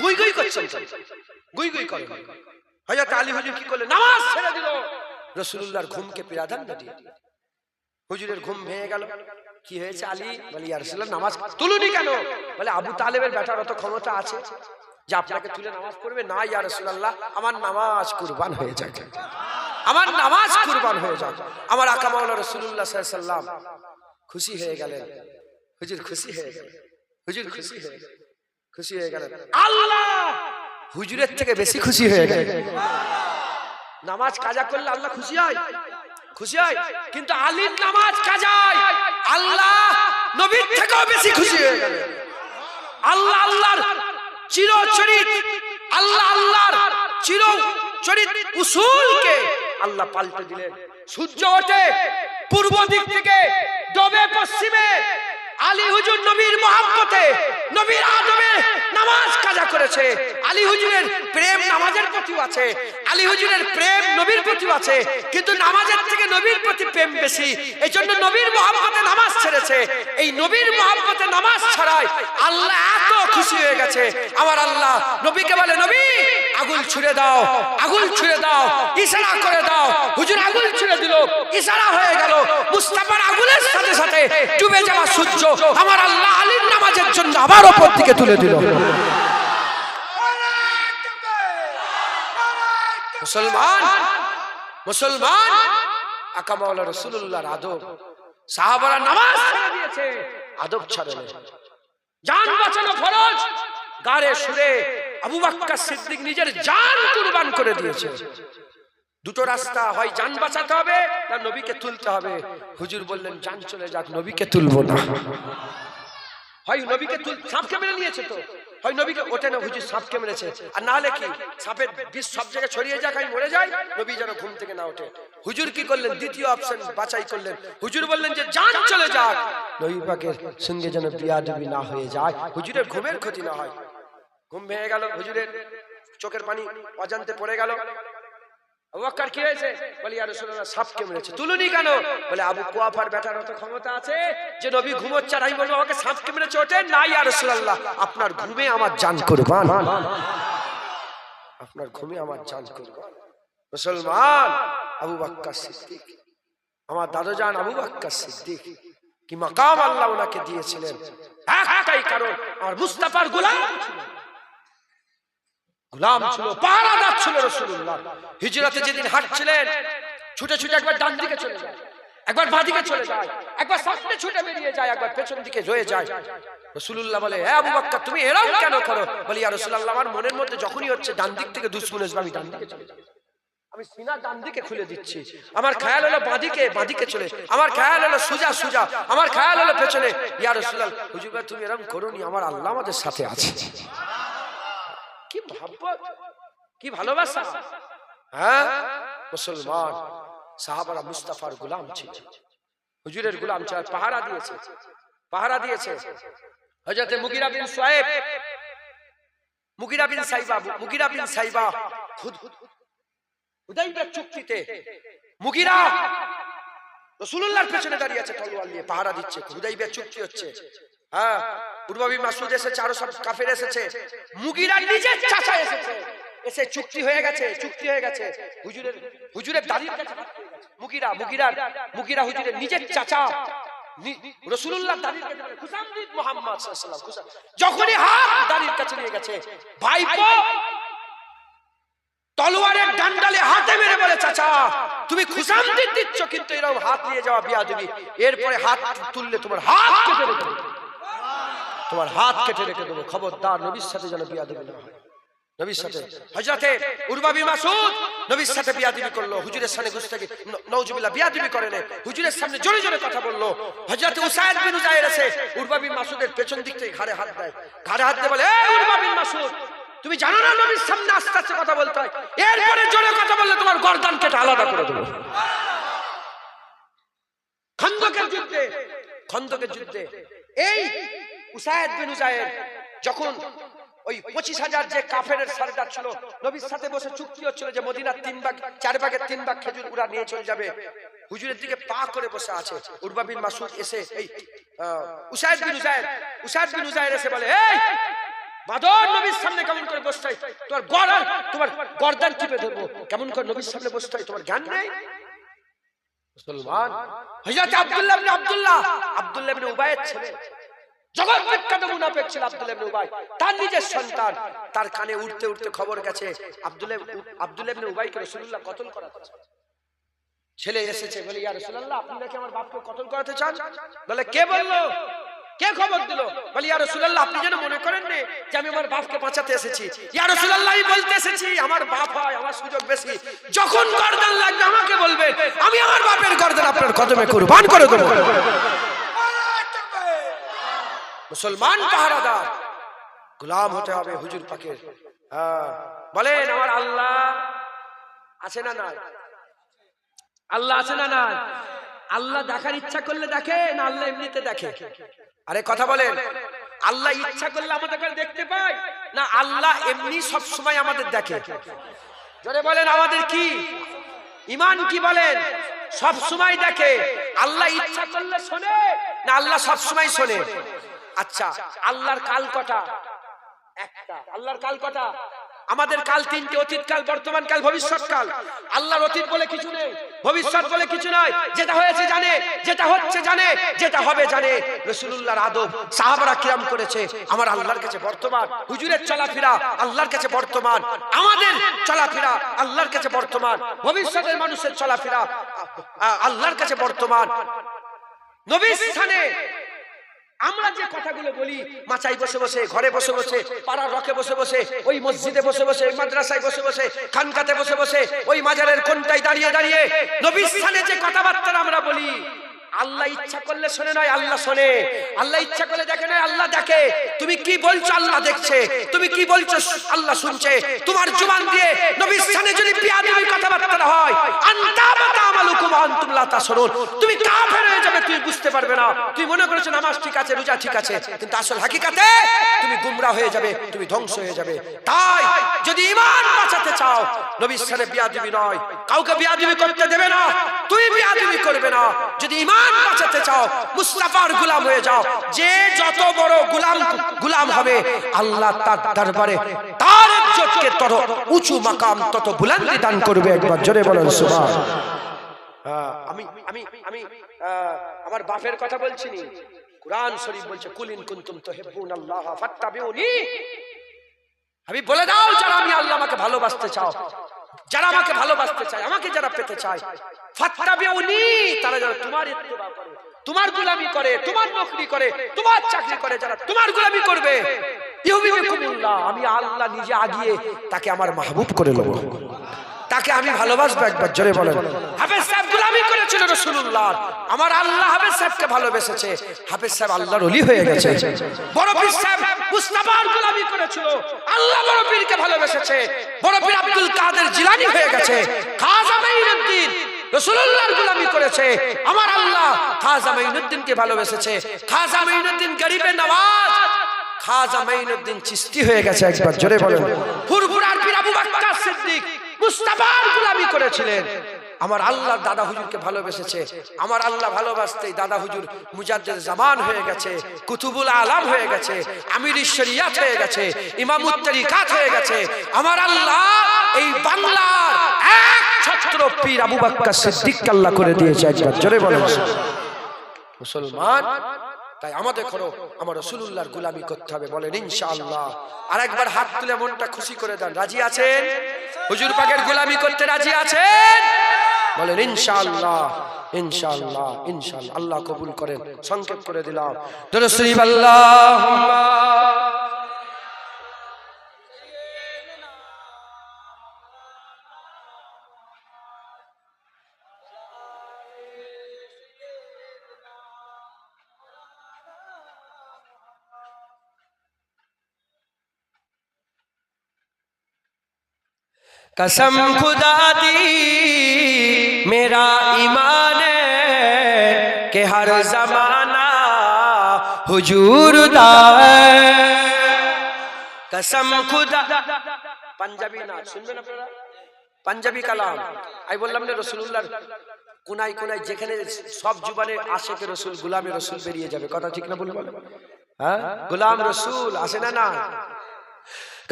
গুই গুই করছেন গুই গুই করে হযরত আলী হুজুর কি করলেন? নামাজ ছেড়ে দিল। রাসূলুল্লাহর ঘুমকে প্রাধান্য দিয়ে। হুজুরের ঘুম ভেঙে গেল। কি হয়েছে আলী? বলে, ইয়া নামাজ তুলুনি কেন? বলে, আবু তালেবের বেটার অত ক্ষমতা আছে যে আপনাকে তুলে নামাজ পড়বে? না, ইয়া রাসূলুল্লাহ, আমার নামাজ কুরবান হয়ে যাক। আমার নামাজ কুরবান হয়ে যাক। আমার আকা মাওলানা রাসূলুল্লাহ সাল্লাল্লাহু খুশি হয়ে গেলেন। হুজুর খুশি হয়ে গেলেন। হুজুর খুশি হয়ে গেলেন। খুশি হয়ে গেলেন। আল্লাহ! হুজুরের থেকে বেশি খুশি হয়ে গেলেন। নামাজ কাজা করলে আল্লাহ খুশি হয়? খুশি হয়? কিন্তু আলীর নামাজ কাজায় আল্লাহ নবীর থেকেও বেশি খুশি হয়ে গেলেন। আল্লাহ আল্লাহর আল্লাহ আল্লাহর চির চরিত উসুলকে আল্লাহ পাল্টে দিলেন। সূর্য ওঠে পূর্ব দিক থেকে, ডবে পশ্চিমে। নবীর মহাব্বতে, নবীর আদমে নামাজ কাজা করেছে। আলী হুজুরের প্রেম নামাজের প্রতিও আছে। আলী হুজুরের প্রেম নবীর প্রতিও আছে। কিন্তু নামাজের থেকে নবীর প্রতি প্রেম বেশি। এই জন্য নবীর মহাব্বতে নামাজ ছেড়েছে। এই নবীর মহাব্বতে নামাজ ছাড়ায় আল্লাহ এত খুশি হয়ে গেছে। আমার আল্লাহ নবীকে বলে, নবী, আগুন ছুড়ে দাও, আগুন ছুড়ে দাও, ইশারা করে দাও। হুজুর আগুন ছুড়ে দিল, ইশারা হয়ে গেল। মুস্তাফার সাথে ডুবে যাওয়া সূর্য আমার আল্লাহ আলীর নামাজের জন্য আবার ওপর দিকে তুলে দিল। মুসলমান মুসলমান রসুল্লাহর আদব। সাহাবারা নামাজ দিয়েছে, আদব বাঁচানো ফরজ গারে সুরে আবু বাক্কার সিদ্দিক নিজের জান কুরবান করে দিয়েছে। দুটো রাস্তা হয়, যান বাঁচাতে হবে, না নবীকে তুলতে হবে। হুজুর বললেন জান চলে যাক, নবীকে তুলবো না। হয় নবীকে তুল, সাপকে মেরে নিয়েছে তো। হয় নবীকে ওঠে না, হুজুর সাপকে মেরেছে। আর না হলে কি, সাপের বিষ সব জায়গায় ছড়িয়ে যাক, আমি মরে যাই? নবী যেন ঘুম থেকে না ওঠে। হুজুর কি করলেন? দ্বিতীয় অপশন বাছাই করলেন। হুজুর বললেন যে, যান চলে যাক। নবী পাকের সঙ্গে যেন বিয়াদবি না হয়ে যায়, হুজুরের ঘুমের ক্ষতি না হয়। ঘুম ভেঙে গেল, হুজুরের চোখের পানি অজান্তে পড়ে গেল। আবু কি হয়েছে? বলি, ইয়া রাসূলুল্লাহ, সাপকে মেরেছে। তুলুনি কেন? বলে, আবু কুয়াফার বেটার অত ক্ষমতা আছে যে নবী ঘুমোচ্ছে আর আমি বলব, আমাকে সাপকে মেরেছে, ওঠে? না, ইয়া রাসূলুল্লাহ, আপনার ঘুমে আমার জান কুরবান। আপনার ঘুমে আমার জান কুরবান। মুসলমান আবু বকর সিদ্দিক, আমার দাদা জান আবু বকর সিদ্দিক, কি মাকাম আল্লাহ ওনাকে দিয়েছিলেন? একটাই কারণ, আর মুস্তাফার গোলাম গোলাম ছিল, পাহারাদার ছিল রসুল্লাহ হিজরতে যেদিন হাঁটছিলেন, ছুটে ছুটে একবার ডান দিকে চলে যায়, একবার বাঁ দিকে চলে যায়, একবার সামনে ছুটে বেরিয়ে যায়, একবার পেছন দিকে রয়ে যায়। রসুল্লাহ বলে হ্যাঁ আবু বাক্কা তুমি এরকম কেন করো? বলি আর রসুল্লাহ আমার মনের মধ্যে যখনই হচ্ছে ডান দিক থেকে দুশ্মন আসবে আমি ডান দিকে চলে যাই আমি সিনা ডান দিকে খুলে দিচ্ছি। আমার খেয়াল হলো বাঁদিকে বাঁদিকে চলে আমার খেয়াল হলো সুজা সুজা। আমার খেয়াল হলো পেছনে। ইয়া রসুল্লাহ হুজুর তুমি এরকম করোনি, আমার আল্লাহ আমাদের সাথে আছে। মহাব্বত? কি ভালোবাসা? হ্যাঁ? মুসলমান। সাহাবারা মুস্তাফার গোলাম ছিল। হুজুরের গোলাম ছিল পাহারা দিয়েছে। পাহারা দিয়েছে। হজরতে মুগিরা বিন সোয়েব। মুগিরা বিন সাইবা মুগিরা বিন সাইবা। খুদ হুদাইবের চুক্তিতে মুগিরা রসুল্লাহর পেছনে দাঁড়িয়ে আছে তলোয়ার নিয়ে পাহারা দিচ্ছে হুদাইবের চুক্তি হচ্ছে। হ্যাঁ পূর্ববী মাসুদ এসেছে আরও সব কাফের এসেছে। মুগিরা নিজের চাচা এসেছে। এসে চুক্তি হয়ে গেছে চুক্তি হয়ে গেছে। হুজুরের হুজুরের দাঁড়িয়ে গেছে মুগিরা মুগিরা মুগিরা হুজুরের নিজের চাচা। দাঁড়িয়ে গেছে মোহাম্মদ সাল্লাল্লাহু আলাইহি ওয়াসাল্লাম, খুশাম- যখনই হাত দাঁড়িয়ে কাছে নিয়ে গেছে ভাইপো তলোয়ারের ডান্ডালে হাতে মেরে বলে চাচা তুমি খুশামদিদ দিচ্ছ কিন্তু এরকম হাত নিয়ে যাওয়া বিয়া দিবি এরপরে হাত তুললে তোমার হাত কেটে দেবো। তোমার হাত কেটে রেখে দেবো। খবরদার নবীর সাথে যেন বিয়া দিবি না সাথে। করল। পেছন দিক থেকে তুমি জানো না নবীর সামনে আস্তে আস্তে কথা বলতে হয়? এরপরে জোরে কথা বললে তোমার গর্দান কেটে আলাদা করে দেবো। খন্দকের যুদ্ধে খন্দকের যুদ্ধে, এই যখন ওই পঁচিশ হাজার যে কাফের সরদার ছিল নবীর সাথে বসে চুক্তি হচ্ছিল যে মদিনার তিন ভাগ চার ভাগের তিন ভাগ খেজুর উড়া নিয়ে চলে যাবে। হুজুরের দিকে পা করে বসে আছে উরবা মাসুদ এসে এই আহ, উসাইদ বিন উজাইর উসাইদ বিন উজাইর এসে বলে এই বাদর নবীর সামনে কেমন করে বসতে তোমার গড়ার তোমার গর্দান টিপে ধরবো। কেমন করে নবীর সামনে বসতে তোমার জ্ঞান নেই? মুসলমান হযরত আব্দুল্লাহ ইবনে আব্দুল্লাহ আব্দুল্লাহ ইবনে ছেলে। জগৎ বিখ্যাত মুনাফিক ছিল আব্দুল্লাহ ইবনে উবাই। তার নিজের সন্তান। তার কানে উঠতে উঠতে খবর গেছে আব্দুল্লাহ আব্দুল্লাহ ইবনে রাসূলুল্লাহ কতল করা ছেলে এসেছে, বলে, ইয়া রাসূলুল্লাহ, আপনি নাকি আমার বাপকে কতল করাতে চান? বলে, কে কে খবর দিল? বলে, ইয়া রাসূলুল্লাহ, আপনি যেন মনে করেন যে আমি আমার বাপকে বাঁচাতে এসেছি। ইয়া বলতে এসেছি, আমার বাপ হয় আমার সুযোগ বেশি। যখন গর্দান লাগবে আমাকে বলবেন আমি আমার বাপের গর্দান আপনার কদমে কুরবান করে দেব। মুসলমান পাহারাদার গোলাম হতে হবে হুজুর পাকের। হ্যাঁ বলেন আমার আল্লাহ আছে না নাই? আল্লাহ আছে না নাই? আল্লাহ দেখার ইচ্ছা করলে দেখে, না আল্লাহ এমনিতে দেখে। আরে কথা বলেন, আল্লাহ ইচ্ছা করলে আমাদের দেখতে পাই না আল্লাহ এমনি সব সময় আমাদের দেখে? জোরে বলেন আমাদের কি? ইমান কি বলেন? সব সময় দেখে, আল্লাহ ইচ্ছা করলে শোনে, না আল্লাহ সব সময় শোনে? আচ্ছা আল্লাহর কাল কটা? একটা। আল্লাহর কাল কটা? আমাদের কাল তিনটে, অতীত কাল, বর্তমান কাল, ভবিষ্যৎ কাল। আল্লাহর অতীত বলে কিছু নেই, ভবিষ্যৎ বলে কিছু নয় যেটা হয়েছে জানে, যেটা হচ্ছে জানে, যেটা হবে জানে। রসুল্লাহর আদব সাহাবারা কিরাম করেছে, আমার আল্লাহর কাছে বর্তমান। হুজুরের চলাফেরা আল্লাহর কাছে বর্তমান। আমাদের চলাফেরা আল্লাহর কাছে বর্তমান। ভবিষ্যতের মানুষের চলাফেরা আল্লাহর কাছে বর্তমান। নবীর স্থানে আমরা যে কথাগুলো বলি, মাচাই বসে বসে, ঘরে বসে বসে, পাড়ার রকে বসে বসে, ওই মসজিদে বসে বসে, মাদ্রাসায় বসে বসে, খানকাতে বসে বসে, ওই মাজারের কোনটাই দাঁড়িয়ে দাঁড়িয়ে নবীর স্থানে যে কথাবার্তা আমরা বলি আল্লাহ ইচ্ছা করলে শোনে নয়, আল্লাহ শোনে। আল্লাহ ইচ্ছা করলে দেখে নয়, আল্লাহ দেখে। তুমি কি বলছো, আল্লাহ দেখছে। তুমি কি বলছো, আল্লাহ শুনছে। তোমার জুবান দিয়ে নবীর স্থানে যদি বিয়াদবি কথাবার্তা হয়, আনতা বাতা আমালুকুম আনতুম লা তাসরুন তুমি কাফের হয়ে যাবে তুই বুঝতে পারবে না। তুই মনে করেছ নামাজ ঠিক আছে, রোজা ঠিক আছে, কিন্তু আসল হাকিকাতে তুমি গুমরা হয়ে যাবে, তুমি ধ্বংস হয়ে যাবে। তাই যদি ঈমান বাঁচাতে চাও, নবীর স্থানে বিয়াদবি নয়, কাউকে বিয়াদবি করতে দেবে না তুই বিয়াদবি করবে না। যদি ঈমান বাঁচাতে চাও, মুস্তাফার গোলাম হয়ে যাও। যে যত বড় গোলাম গোলাম হবে, আল্লাহ তার দরবারে তার ইজ্জতকে তত উঁচু মাকাম, তত বুলন্দি দান করবে একবার, জোরে বলেন সুবহান। আমি আমি আমি আমার বাপের কথা বলছি নি কোরআন শরীফ বলছে, কুলিন কুনতুম তুহিব্বুন আল্লাহ ফাত্তাবিউনি। আমি বলে দাও যারা আমি আল্লাহ আমাকে ভালোবাসতে চাও। যারা আমাকে ভালোবাসতে চায়, আমাকে যারা পেতে চায়। তারা যারা তোমার তোমার করে, তোমার নকরি করে, তোমার চাকরি করে, যারা তোমার করবে। আমি আল্লাহ নিজে আগিয়ে তাকে আমার মাহবুব করে নেব। তাকে আমি ভালোবাসবো একবার, জোরে বলেন। হাফেজ সাহেব করেছিল রসুল্লাহ আমার আল্লাহ হাফেজ সাহেবকে ভালোবেসেছে। হাফেজ সাহেব আল্লাহর অলি হয়ে গেছে। বড় সাহেব মুস্তাফার করেছিল। আল্লাহ বড় ভালোবেসেছে। বড় আব্দুল কাদের জিলানি হয়ে গেছে। রসুল্লাহর করেছে। আমার আল্লাহ খাজা মাইনুদ্দিনকে ভালোবেসেছে। খাজা গরিবের নওয়াজ খাজা হয়ে গেছে একবার, জোরে বলেন। ফুরফুরার পীর আবু বাক্কার সিদ্দিক মুস্তাফার করেছিলেন। আমার আল্লাহ দাদা হুজুরকে ভালোবেসেছে। আমার আল্লাহ ভালোবাসতেই দাদা হুজুর মুজাদ্দেদ জামান হয়ে গেছে, কুতুবুল আলাম হয়ে গেছে, আমির শরিয়াত হয়ে গেছে, ইমামুত তরিকাত হয়ে গেছে। আমার আল্লাহ এই ছাত্র পীর আবু বাক্কার সিদ্দিক আল্লাহ করে দিয়েছে একবার। জোরে বলেন। মুসলমান, তাই আমাদের করো। আমার রসুল্লাহর গুলামি করতে হবে, বলেন ইনশাআল্লাহ। আর একবার হাত তুলে মনটা খুশি করে দেন। রাজি আছেন? হুজুর পাকের গুলামি করতে রাজি আছেন? বলেন ইনশাআল্লাহ ইনশাআল্লাহ ইনশাআল্লাহ। আল্লাহ কবুল করেন। সংক্ষেপ করে দিলাম। দরসরিব আল্লাহ कसम खुदा दी मेरा ईमान है कि हर जमाना हुजूर दा है कसम खुदा পাঞ্জাবি না শুনবেন আপনারা পাঞ্জাবি কালাম আমি বললাম না রসুল্লাহর কোনায় কোনায় যেখানে সব জুবানে আশেকে রসুল গুলামে রসুল বেরিয়ে যাবে কথা ঠিক না বলবো হ্যাঁ গোলাম রসুল আসে না না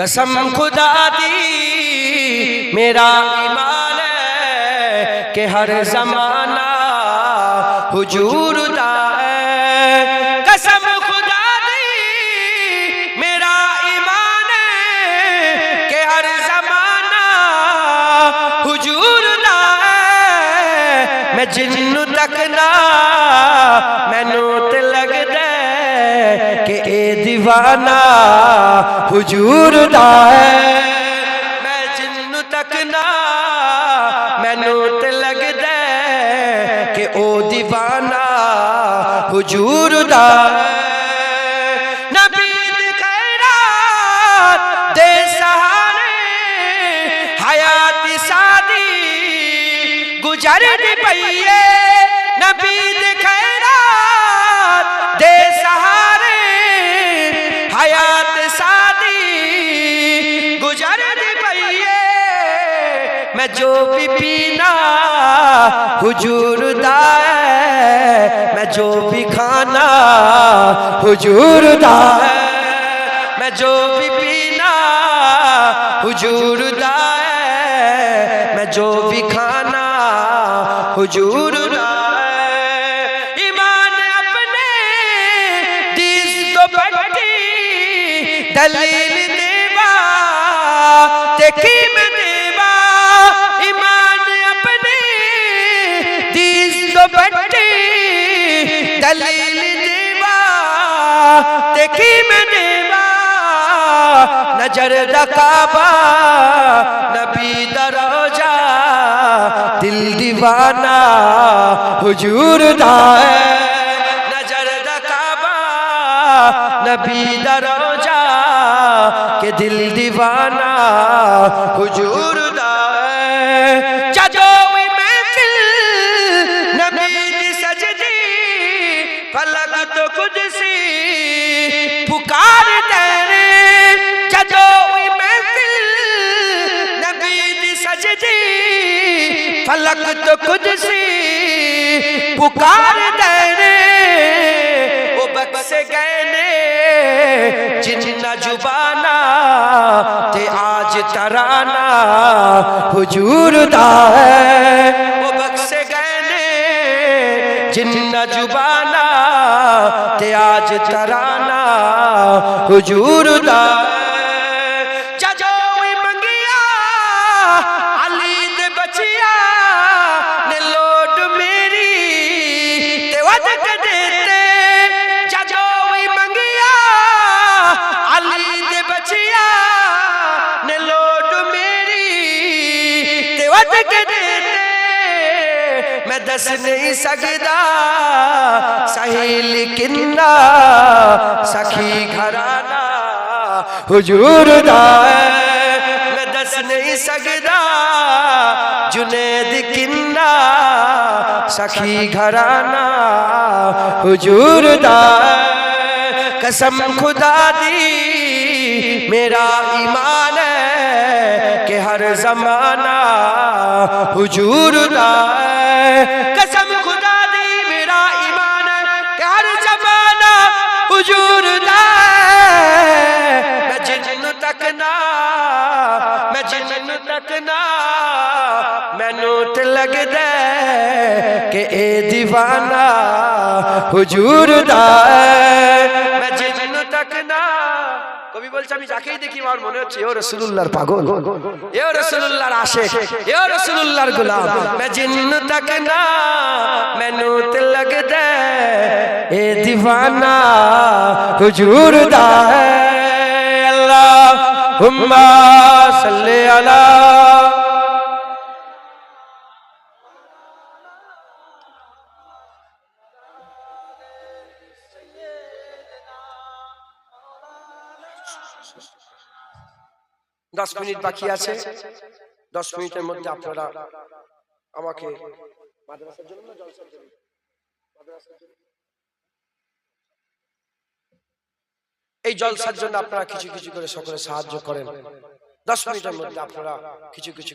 कसम खुदा दी, मेरा ईमान है कि हर जमाना हुजूर दा है। कसम खुदा दी, मेरा ईमान है कि हर जमाना हुजूर दा है। मैं जिन्नू तक ना, मैनू लगदा कि ए दीवाना ਹਜੂਰ ਦਾ ਹੈ। ਮੈਂ ਤੱਕ ਨਾ ਮੈਨੂੰ ਤੇ ਲੱਗਦਾ ਕਿ ਉਹ دیਵਾਨਾ ਹਜੂਰ ਦਾ भी पीना हुजूर दा है मैं जो भी खाना हुजूर दा है मैं जो भी पीना हुजूर दा है मैं जो भी खाना हुजूर दा ईमान अपने दिस तो बड़ी दलील হাজার ডাকাবা নবী দরজা, দিল দিবানা হুজুর দায়। নজর ডাকাবা নবী দরজা, কে দিল দিবানা হুজুর पुकार तेरे वो बक्स गए ने जिन्ना जुबाना ते आज तराना हुजूर दा है वो बक्स गए ने जिन्ना जुबाना ते आज तराना हुजूर दा के देते मैं दस नहीं सकदा सही किन्ना सखी घराना हुजूर दा है। मैं दस नहीं सकदा जुनेद किन्ना सखी घराना हुजूर दा है। कसम खुदा दी मेरा ईमान है कि हर जमाना हुजूर दा कसम खुदा दी मेरा ईमान है हर जमाना हुजूर दा मैं जिन तक ना मैं जिन तक ना मैनू ते लगदा कि ए दीवाना हुजूर दा मैं जिन तक ना বলছে আমি যাকেই দেখি আমার মনে হচ্ছে ও রসুল্লাহর পাগল এ রসুল্লাহর আশেক এ রসুল্লাহর গোলাম मैं जिन्न तक ना मैनू ते लगदा है, ए दीवाना हुजूर दा है अल्लाहुम्मा सल्ली अला দশ মিনিট বাকি আছে। দশ মিনিটের মধ্যে আপনারা আমাকে? এই জলসার জন্য আপনারা কিছু কিছু করে সকলে সাহায্য করেন। দশ মিনিটের মধ্যে আপনারা কিছু কিছু